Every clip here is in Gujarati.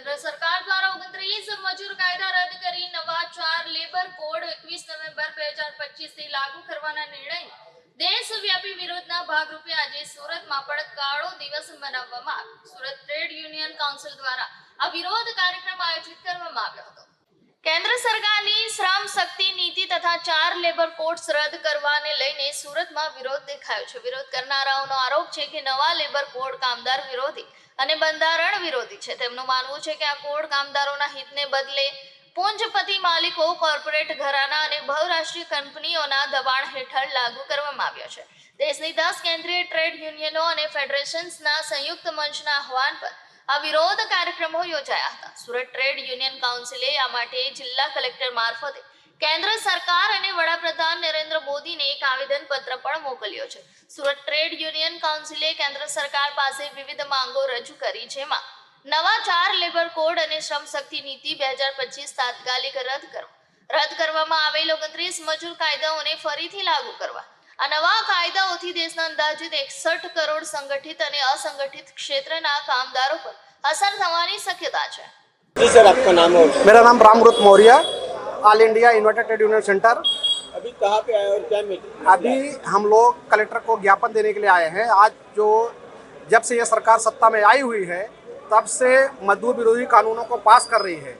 કેન્દ્ર સરકાર દ્વારા ઓગણત્રીસ મજૂર કાયદા રદ કરી નવા ચાર લેબર કોડ એકવીસ નવેમ્બર બે હજાર પચીસથી લાગુ કરવાના નિર્ણય દેશવ્યાપી વિરોધના ભાગરૂપે આજે સુરતમાં પણ કાળો દિવસ મનાવવામાં આવ્યો. સુરત ટ્રેડ યુનિયન કાઉન્સિલ દ્વારા આ વિરોધ કાર્યક્રમ આયોજિત કરવામાં આવ્યો હતો. કેન્દ્ર સરકારની શ્રમ શક્તિ નીતિ તથા ચાર લેબર કોડ્સ રદ કરવાને લઈને સુરતમાં વિરોધ દેખાયો છે. વિરોધ કરનારાઓનો આરોપ છે કે નવા લેબર કોડ કામદાર વિરોધી અને બંધારણ વિરોધી છે. તેમનું માનવું છે કે આ કોડ કામદારોના હિતને બદલે પૂંજપતિ માલિકો કોર્પોરેટ ઘરાના અને બહુરાષ્ટ્રીય કંપનીઓના દબાણ હેઠળ લાગુ કરવામાં આવ્યો છે. દેશની દસ કેન્દ્રીય ટ્રેડ યુનિયનો અને ફેડરેશન્સના સંયુક્ત મંચના આહવાન પર આ વિરોધ કાર્યક્રમો યોજાયા હતા. સુરત ટ્રેડ યુનિયન કાઉન્સિલે આ માટે જિલ્લા કલેક્ટર મારફતે કેન્દ્ર સરકાર અને વડાપ્રધાન નરેન્દ્ર મોદીને એક આવેદન પત્ર પણ મોકલ્યો છે. સુરત ટ્રેડ યુનિયન કાઉન્સિલે કેન્દ્ર સરકાર પાસે વિવિધ માંગો રજૂ કરી, જેમાં નવા ચાર લેબર કોડ અને શ્રમ શક્તિ નીતિ બે હજાર પચીસ તાત્કાલિક રદ કરવા રદ કરવામાં આવેલ ઓગણત્રીસ મજૂર કાયદાઓને ફરીથી લાગુ કરવા આ નવા કાયદાઓથી દેશના અંદાજિત એકસઠ કરોડ સંગઠિત અને અસંગઠિત ક્ષેત્રના કામદારો પર અસર થવાની શક્યતા છે जी सर आपका नाम और मेरा नाम Ramrut Maurya all India inverted trade union centre अभी कहाँ पे आए और क्या मीटिंग अभी हम लोग कलेक्टर को ज्ञापन देने के लिए आए हैं आज जो जब से ये सरकार सत्ता में आई हुई है तब से मजदूर विरोधी कानूनों को पास कर रही है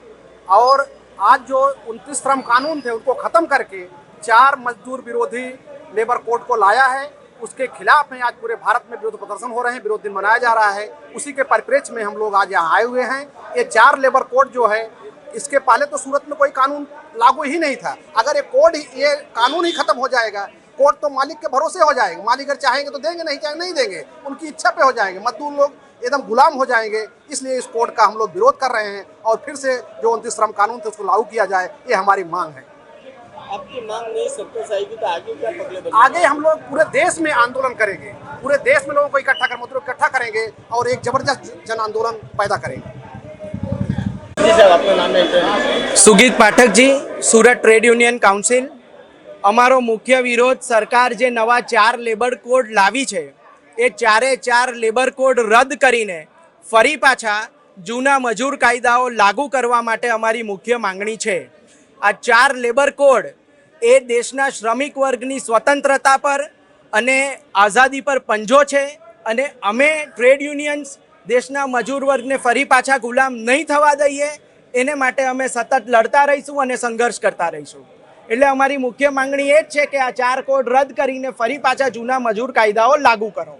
और आज जो उनतीस श्रम कानून थे उनको ख़त्म करके चार मजदूर विरोधी लेबर कोड को लाया है, उसके खिलाफ में आज पूरे भारत में विरोध प्रदर्शन हो रहे हैं, विरोध दिन मनाया जा रहा है। उसी के परिप्रेक्ष्य में हम लोग आज यहाँ आए हुए हैं। ये चार लेबर कोड जो है, इसके पहले तो सूरत में कोई कानून लागू ही नहीं था। अगर ये कोड ये कानून ही खत्म हो जाएगा, कोर्ट तो मालिक के भरोसे हो जाएँगे। मालिक अगर चाहेंगे तो देंगे, नहीं चाहेंगे, नहीं देंगे। उनकी इच्छा पे हो जाएँगे। मजदूर लोग एकदम गुलाम हो जाएँगे। इसलिए इस कोर्ट का हम लोग विरोध कर रहे हैं और फिर से जो उनतीस श्रम कानून थे, उसको लागू किया जाए, ये हमारी मांग है। आपकी मांग नहीं सत्ता आएगी तो आगे क्या पगले बनेंगे? आगे हम लोग पूरे देश में आंदोलन करेंगे पूरे देश में लोगों को इकट्ठा कर मतलब इकट्ठा करेंगे और एक जबरदस्त जन आंदोलन पैदा करेंगे जी सर आपका नाम है Sugeet Pathakji Surat trade union council અમારો મુખ્ય વિરોધ સરકાર જે નવા ચાર લેબર કોડ લાવી છે એ ચારે ચાર લેબર કોડ રદ કરીને ફરી પાછા જૂના મજૂર કાયદાઓ લાગુ કરવા માટે અમારી મુખ્ય માંગણી છે આ ચાર લેબર કોડ એ દેશના શ્રમિક વર્ગની સ્વતંત્રતા પર અને આઝાદી પર પંજો છે અને અમે ટ્રેડ યુનિયન્સ દેશના મજૂર વર્ગને ફરી પાછા ગુલામ નહીં થવા દઈએ, એને માટે અમે સતત લડતા રહીશું અને સંઘર્ષ કરતા રહીશું. એટલે અમારી મુખ્ય માંગણી એ જ છે કે આ ચાર કોડ રદ કરીને ફરી પાછા જૂના મજૂર કાયદાઓ લાગુ કરો.